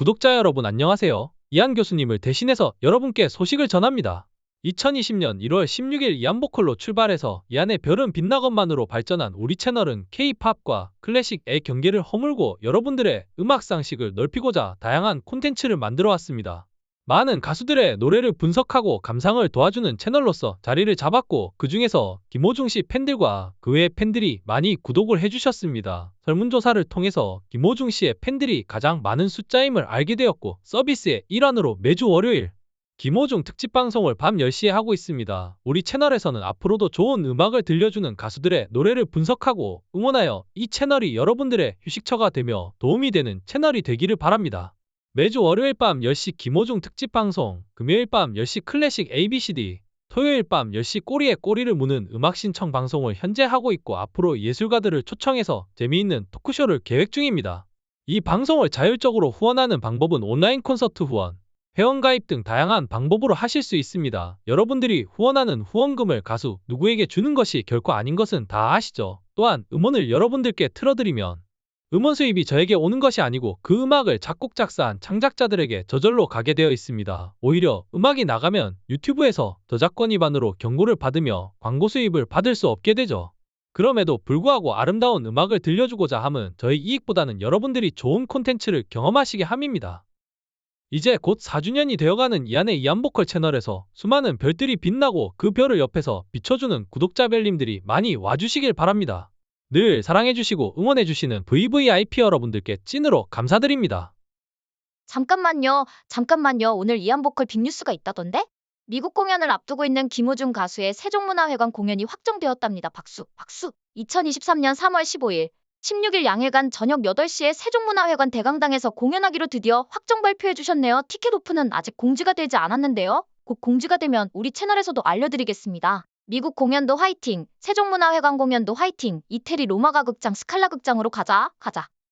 구독자 여러분 안녕하세요. 이한 교수님을 대신해서 여러분께 소식을 전합니다. 2020년 1월 16일 이안보컬로 출발해서 이안의 별은 빛나건만으로 발전한 우리 채널은 K-팝과 클래식의 경계를 허물고 여러분들의 음악 상식을 넓히고자 다양한 콘텐츠를 만들어 왔습니다. 많은 가수들의 노래를 분석하고 감상을 도와주는 채널로서 자리를 잡았고 그 중에서 김호중 씨 팬들과 그 외의 팬들이 많이 구독을 해주셨습니다. 설문조사를 통해서 김호중 씨의 팬들이 가장 많은 숫자임을 알게 되었고 서비스의 일환으로 매주 월요일 김호중 특집 방송을 밤 10시에 하고 있습니다. 우리 채널에서는 앞으로도 좋은 음악을 들려주는 가수들의 노래를 분석하고 응원하여 이 채널이 여러분들의 휴식처가 되며 도움이 되는 채널이 되기를 바랍니다. 매주 월요일 밤 10시 김호중 특집 방송, 금요일 밤 10시 클래식 ABCD, 토요일 밤 10시 꼬리에 꼬리를 무는 음악 신청 방송을 현재 하고 있고 앞으로 예술가들을 초청해서 재미있는 토크쇼를 계획 중입니다. 이 방송을 자율적으로 후원하는 방법은 온라인 콘서트 후원, 회원가입 등 다양한 방법으로 하실 수 있습니다. 여러분들이 후원하는 후원금을 가수 누구에게 주는 것이 결코 아닌 것은 다 아시죠? 또한 음원을 여러분들께 틀어드리면 음원 수입이 저에게 오는 것이 아니고 그 음악을 작곡 작사한 창작자들에게 저절로 가게 되어 있습니다. 오히려 음악이 나가면 유튜브에서 저작권 위반으로 경고를 받으며 광고 수입을 받을 수 없게 되죠. 그럼에도 불구하고 아름다운 음악을 들려주고자 함은 저희 이익보다는 여러분들이 좋은 콘텐츠를 경험하시게 함입니다. 이제 곧 4주년이 되어가는 이안의 이안보컬 채널에서 수많은 별들이 빛나고 그 별을 옆에서 비춰주는 구독자 별님들이 많이 와주시길 바랍니다. 늘 사랑해주시고 응원해주시는 VVIP 여러분들께 찐으로 감사드립니다. 잠깐만요, 잠깐만요. 오늘 이안보컬 빅뉴스가 있다던데? 미국 공연을 앞두고 있는 김호중 가수의 세종문화회관 공연이 확정되었답니다. 박수, 박수. 2023년 3월 15일, 16일 양일간 저녁 8시에 세종문화회관 대강당에서 공연하기로 드디어 확정 발표해 주셨네요. 티켓 오픈은 아직 공지가 되지 않았는데요. 곧 공지가 되면 우리 채널에서도 알려드리겠습니다. 미국 공연도 화이팅, 세종문화회관 공연도 화이팅, 이태리 로마가 극장 스칼라 극장으로 가자, 가자.